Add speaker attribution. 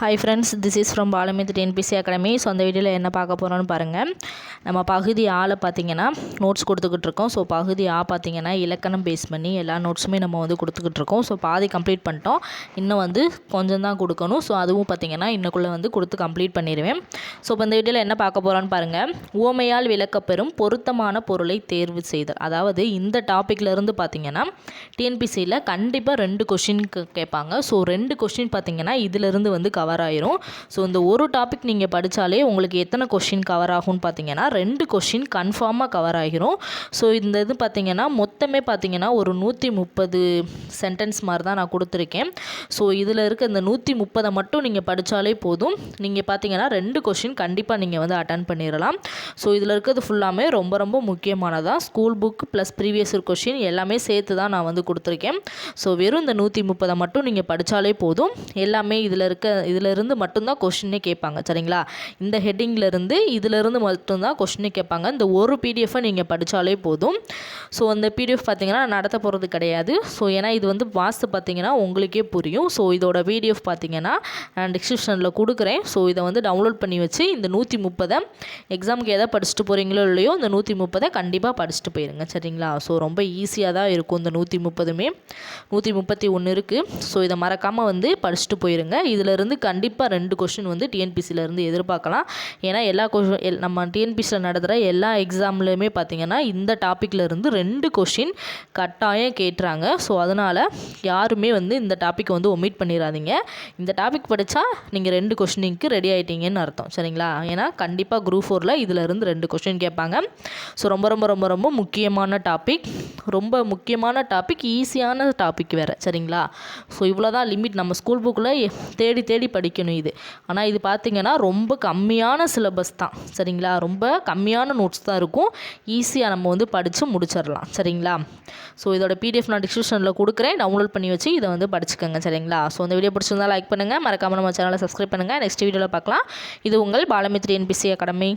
Speaker 1: Hi friends this is from பாலமித் TNPSC academy so அந்த வீடியோவில் என்ன பார்க்க போகிறோன்னு பாருங்கள் நம்ம பகுதி ஆளை பார்த்தீங்கன்னா நோட்ஸ் கொடுத்துக்கிட்டு இருக்கோம். ஸோ பகுதி ஆ பார்த்திங்கன்னா இலக்கணம் பேஸ் பண்ணி எல்லா நோட்ஸுமே நம்ம வந்து கொடுத்துக்கிட்டு இருக்கோம். ஸோ பாதி கம்ப்ளீட் பண்ணிட்டோம். இன்னும் வந்து கொஞ்சம் தான் கொடுக்கணும். ஸோ அதுவும் பார்த்தீங்கன்னா இன்னக்குள்ளே வந்து கொடுத்து கம்ப்ளீட் பண்ணிடுவேன். ஸோ இப்போ இந்த வீடியோவில் என்ன பார்க்க போகிறோன்னு பாருங்கள் ஓமையால் விளக்கப்பெறும் பொருத்தமான பொருளை தேர்வு செய்தல். அதாவது இந்த டாப்பிக்லேருந்து இருந்து பார்த்தீங்கன்னா டிஎன்பிசியில் கண்டிப்பாக ரெண்டு கொஷின் கேட்பாங்க. ஸோ ரெண்டு கொஷின் பார்த்தீங்கன்னா இதிலிருந்து வந்து கவர் கவர் ஆயிரும். ஸோ இந்த ஒரு டாபிக் நீங்கள் படித்தாலே உங்களுக்கு எத்தனை கொஷின் கவர் ஆகும்னு பார்த்தீங்கன்னா ரெண்டு கொஷின் கன்ஃபார்மாக கவர் ஆகிரும். ஸோ இந்த இது பார்த்தீங்கன்னா மொத்தமே பார்த்தீங்கன்னா ஒரு நூற்றி முப்பது சென்டென்ஸ் மாதிரி தான் நான் கொடுத்துருக்கேன். ஸோ இதில் இருக்க இந்த நூற்றி முப்பதை மட்டும் நீங்கள் படித்தாலே போதும். நீங்கள் பார்த்தீங்கன்னா ரெண்டு கொஷின் கண்டிப்பாக நீங்கள் வந்து அட்டன் பண்ணிடலாம் ஸோ இதில் இருக்கிறது ஃபுல்லாமே ரொம்ப ரொம்ப முக்கியமானதாக school book plus previous question எல்லாமே சேர்த்து தான் நான் வந்து கொடுத்துருக்கேன். ஸோ வெறும் இந்த நூற்றி முப்பதை மட்டும் நீங்கள் படித்தாலே போதும். எல்லாமே இதில் இருக்க இதில் இருந்து மட்டும்தான் கொஷினே கேட்பாங்க சரிங்களா? இந்த ஹெட்டிங்கில் இருந்து இதிலிருந்து மட்டும்தான் கொஷினே கேட்பாங்க. இந்த ஒரு பிடிஎஃபை நீங்கள் படித்தாலே போதும். ஸோ அந்த பிடிஎஃப் பார்த்தீங்கன்னா நடத்த போகிறது கிடையாது. ஸோ ஏன்னா இது வந்து வாஸ்து பார்த்தீங்கன்னா உங்களுக்கே புரியும். ஸோ இதோட பிடிஎஃப் பார்த்தீங்கன்னா நான் டிஸ்கிரிப்ஷனில் கொடுக்குறேன். ஸோ இதை வந்து டவுன்லோட் பண்ணி வச்சு இந்த நூற்றி முப்பதை எக்ஸாமுக்கு எதை படிச்சுட்டு போகிறீங்களோ இல்லையோ இந்த நூற்றி முப்பதை கண்டிப்பாக படிச்சுட்டு போயிருங்க சரிங்களா? ஸோ ரொம்ப ஈஸியாக தான் இருக்கும் இந்த நூற்றி முப்பதுமே. நூற்றி முப்பத்தி ஒன்று இருக்குது ஸோ இதை மறக்காமல் வந்து படிச்சுட்டு போயிருங்க. இதிலிருந்து கண்டிப்பாக ரெண்டு கொஷின் வந்து டிஎன்பிசியிலேருந்து எதிர்பார்க்கலாம். ஏன்னா எல்லா கொஷின் எல் நம்ம டிஎன்பிசியில் நடத்துகிற எல்லா எக்ஸாம்லேயுமே பார்த்தீங்கன்னா இந்த டாப்பிக்லேருந்து ரெண்டு கொஷின் கட்டாயம் கேட்டுறாங்க ஸோ அதனால் யாருமே வந்து இந்த டாப்பிக்கை வந்து ஒமிட் பண்ணிடாதீங்க இந்த டாபிக் படித்தா நீங்கள் ரெண்டு கொஷினிங்க்கு ரெடி ஆகிட்டீங்கன்னு அர்த்தம். சரிங்களா? ஏன்னா கண்டிப்பாக குரூப் ஃபோரில் இதிலேருந்து ரெண்டு கொஷின் கேட்பாங்க. ஸோ ரொம்ப ரொம்ப ரொம்ப ரொம்ப முக்கியமான டாபிக் ரொம்ப முக்கியமான டாபிக் ஈஸியான டாபிக் வேறு. சரிங்களா? ஸோ இவ்வளோ தான் லிமிட் நம்ம ஸ்கூல் புக்கில் தேடி தேடி படிக்கணும் இது. ஆனால் இது பார்த்திங்கன்னா ரொம்ப கம்மியான சிலபஸ் தான். சரிங்களா? ரொம்ப கம்மியான நோட்ஸ் தான் இருக்கும். ஈஸியாக நம்ம வந்து படித்து முடிச்சிடலாம். சரிங்களா? ஸோ இதோட பிடிஎஃப் நான் டிஸ்கிரிப்ஷனில் கொடுக்குறேன். டவுன்லோட் பண்ணி வச்சு இதை வந்து படிச்சுக்கோங்க. சரிங்களா? ஸோ இந்த வீடியோ பிடிச்சிருந்தா லைக் பண்ணுங்கள் மறக்காமல் நம்ம சேனலை சப்ஸ்கிரைப் பண்ணுங்கள் நெக்ஸ்ட் வீடியோவில் பார்க்கலாம். இது உங்கள் பாலமித்ரி என்பிசி அகாடமி